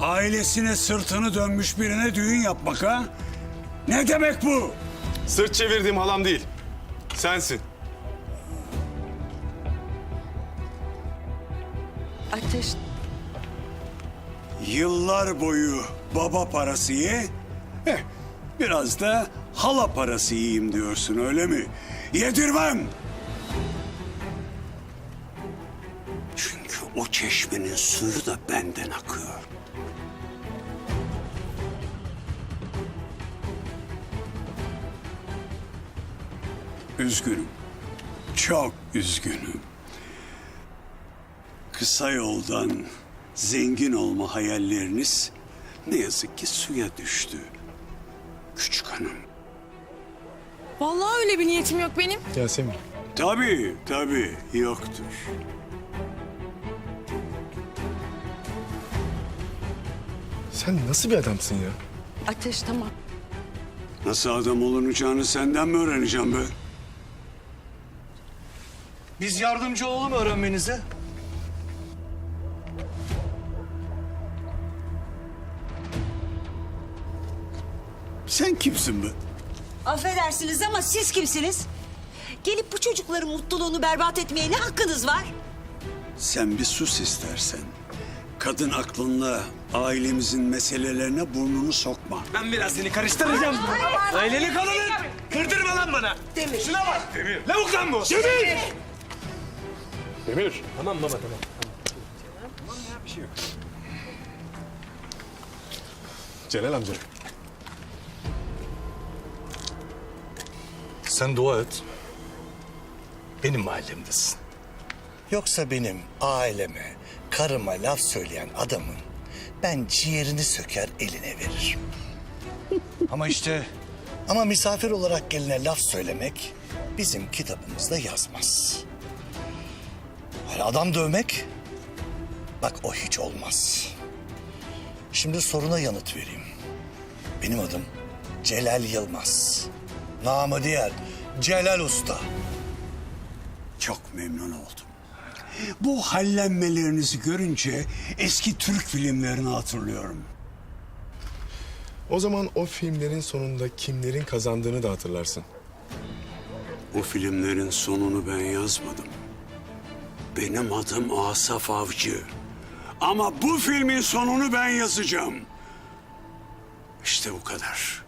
Ailesine sırtını dönmüş birine düğün yapmak ha? Ne demek bu? Sırt çevirdiğim halam değil. Sensin. Ateş Yıllar boyu baba parası ye, eh, biraz da hala parası yiyeyim diyorsun öyle mi? Yedirmem. Çünkü o çeşmenin suyu da benden akıyor. Üzgünüm. Çok üzgünüm. Kısa yoldan zengin olma hayalleriniz ne yazık ki suya düştü. Küçük hanım. Vallahi öyle bir niyetim yok benim. Yasemin. Tabii, tabii yoktur. Sen nasıl bir adamsın ya? ateş tamam. Nasıl adam olunacağını senden mi öğreneceğim be? Biz yardımcı olalım öğrenmenize. Sen kimsin be? Affedersiniz ama siz kimsiniz? Gelip bu çocukların mutluluğunu berbat etmeye ne hakkınız var? Sen bir sus istersen. Kadın aklınla ailemizin meselelerine burnunu sokma. Ben biraz seni karıştıracağım. Aileni kalının. Kırdırma lan bana. Demir. Şuna bak. Demir. Lavuk lan bu. Demir. Demir. Tamam baba tamam. Celal amca. Sen dua et. Benim mahallemdesin. Yoksa benim aileme, karıma laf söyleyen adamın ben ciğerini söker eline veririm. Ama işte Ama misafir olarak geline laf söylemek bizim kitabımızda yazmaz. Hani adam dövmek, bak o hiç olmaz. Şimdi soruna yanıt vereyim. Benim adım Celal Yılmaz. Namı diğer Celal Usta. Çok memnun oldum. Bu hallenmelerinizi görünce eski Türk filmlerini hatırlıyorum. O zaman o filmlerin sonunda kimlerin kazandığını da hatırlarsın. O filmlerin sonunu ben yazmadım. Benim adım Asaf Avcı. Ama bu filmin sonunu ben yazacağım. İşte bu kadar.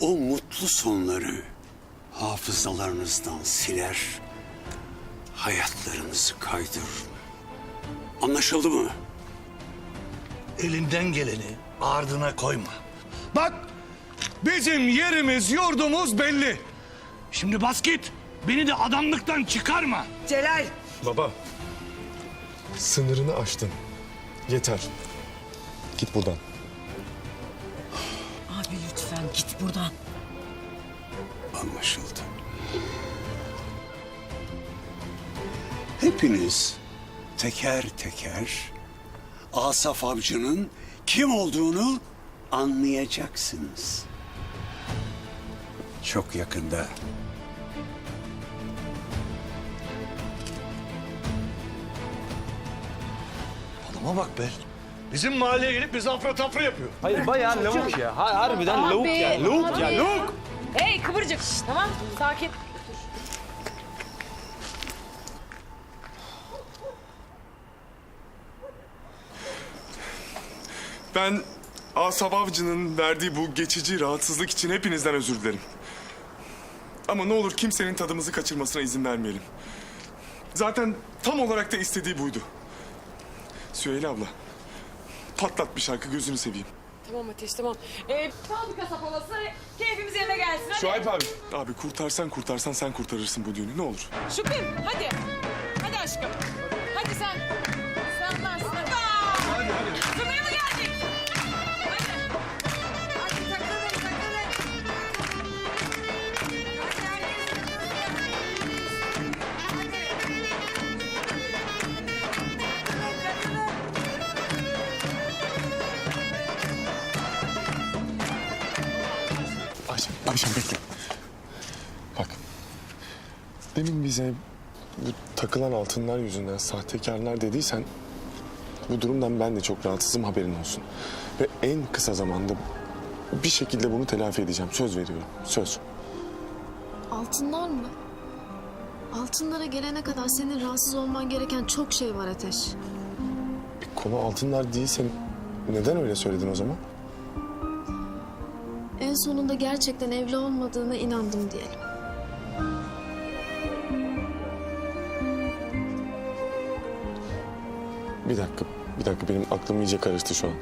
O mutlu sonları hafızalarınızdan siler, hayatlarınızı kaydırır. Anlaşıldı mı? Elinden geleni ardına koyma. bak bizim yerimiz yurdumuz belli. Şimdi bas git. Beni de adamlıktan çıkarma. Celal. Baba. Sınırını aştın. Yeter. Git buradan. Abi lütfen git buradan. Anlaşıldı. Hepiniz teker teker Asaf Avcı'nın kim olduğunu anlayacaksınız. Çok yakında. Adama bak be. Bizim mahalleye gelip bizi afra tafra yapıyor. Hayır bayağı lavuk ya. Ha- Harbiden lavuk ya. Lavuk ya. Lavuk. Hey kıvırcık. Tamam sakin. Ben Asaf Avcı'nın verdiği bu geçici rahatsızlık için hepinizden özür dilerim. Ama ne olur kimsenin tadımızı kaçırmasına izin vermeyelim. Zaten tam olarak da istediği buydu. Süheyla abla, patlat bir şarkı gözünü seveyim. Tamam Ateş tamam. Ee, fabrika sapalası keyfimiz yerine gelsin. Hadi. Şuayb abi. Abi kurtarsan kurtarsan sen kurtarırsın bu düğünü ne olur. Şükrü hadi. Ayşem bekle. Bak. Demin bize bu takılan altınlar yüzünden sahtekarlar dediysen Bu durumdan ben de çok rahatsızım haberin olsun. Ve en kısa zamanda bir şekilde bunu telafi edeceğim. Söz veriyorum. Söz. Altınlar mı? Altınlara gelene kadar senin rahatsız olman gereken çok şey var Ateş. Konu altınlar değilse neden öyle söyledin o zaman? En sonunda gerçekten evli olmadığına inandım diyelim. Bir dakika, bir dakika benim aklım iyice karıştı şu an.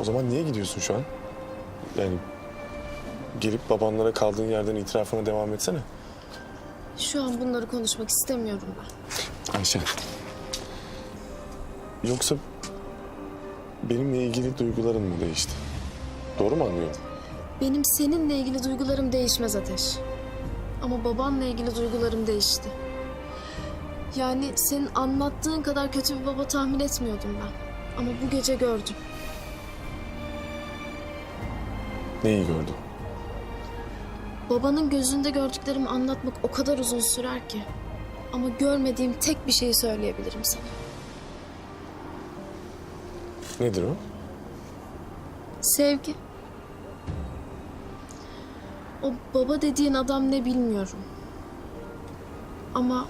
O zaman niye gidiyorsun şu an? Yani gelip babanlara kaldığın yerden itirafına devam etsene. Şu an bunları konuşmak istemiyorum ben. Ayşe. Yoksa benimle ilgili duyguların mı değişti? Doğru mu anlıyorum? Benim seninle ilgili duygularım değişmez Ateş. Ama babanla ilgili duygularım değişti. Yani senin anlattığın kadar kötü bir baba tahmin etmiyordum ben. Ama bu gece gördüm. Neyi gördün? Babanın gözünde gördüklerimi anlatmak o kadar uzun sürer ki. Ama görmediğim tek bir şeyi söyleyebilirim sana. Nedir o? Sevgi. O baba dediğin adam ne bilmiyorum. Ama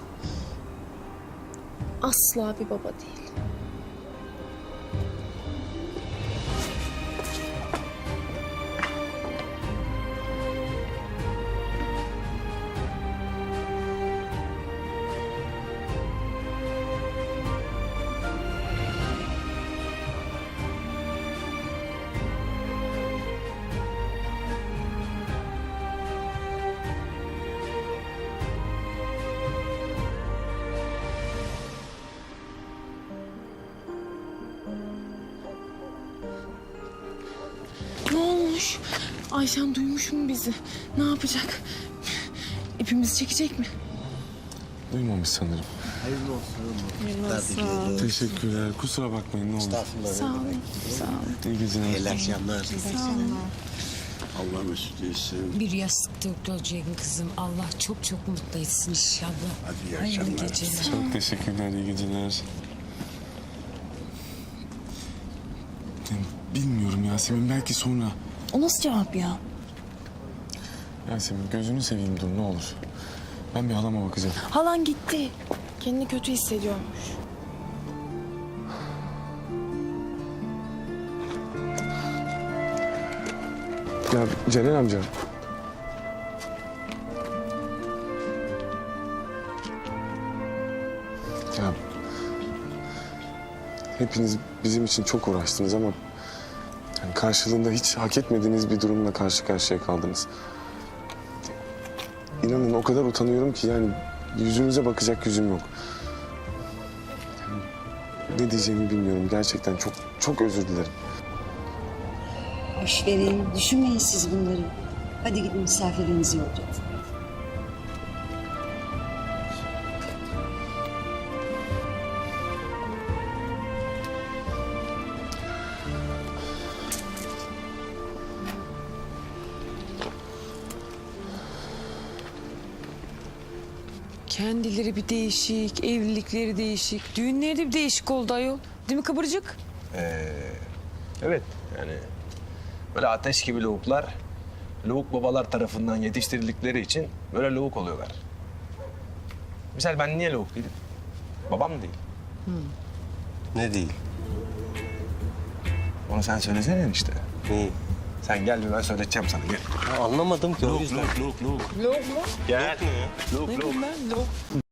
asla bir baba değil. Ayşen duymuş mu bizi? Ne yapacak? İpimizi çekecek mi? Duymamış sanırım. Teşekkürler. Kusura bakmayın ne olur. Sağ olun. Sağ olun. İyi geceler. Allah mesut etsin. Bir yastıkta olacaksın kızım. Allah çok çok mutlu etsin inşallah. Hadi iyi Hayırlı akşamlar. geceler. Çok teşekkürler. iyi geceler. Bilmiyorum Yasemin. Belki sonra. O nasıl cevap ya? Yasemin gözünü seveyim dur ne olur. Ben bir halama bakacağım. Halan gitti. Kendini kötü hissediyormuş. Ya Celal amca. Ya hepiniz bizim için çok uğraştınız ama yani karşılığında hiç hak etmediğiniz bir durumla karşı karşıya kaldınız. İnanın o kadar utanıyorum ki yani yüzünüze bakacak yüzüm yok. Ne diyeceğimi bilmiyorum. Gerçekten çok çok özür dilerim. Boş verin, düşünmeyin siz bunları. Hadi gidin misafirinizi yollayın. Kendileri bir değişik, evlilikleri değişik, düğünleri de bir değişik oldu ayol. Değil mi kıvırcık? Evet yani böyle ateş gibi lavuklar lavuk babalar tarafından yetiştirildikleri için böyle lavuk oluyorlar. Misal ben niye lavuk değilim? Babam değil. Ne değil? Onu sen söylesene işte. Neyi? Sen gel bir ben söyleteceğim sana gel. Ya anlamadım ki o yüzden. Lavuk lavuk lavuk. Lavuk mu? Gel. Ne ya? Lavuk lavuk.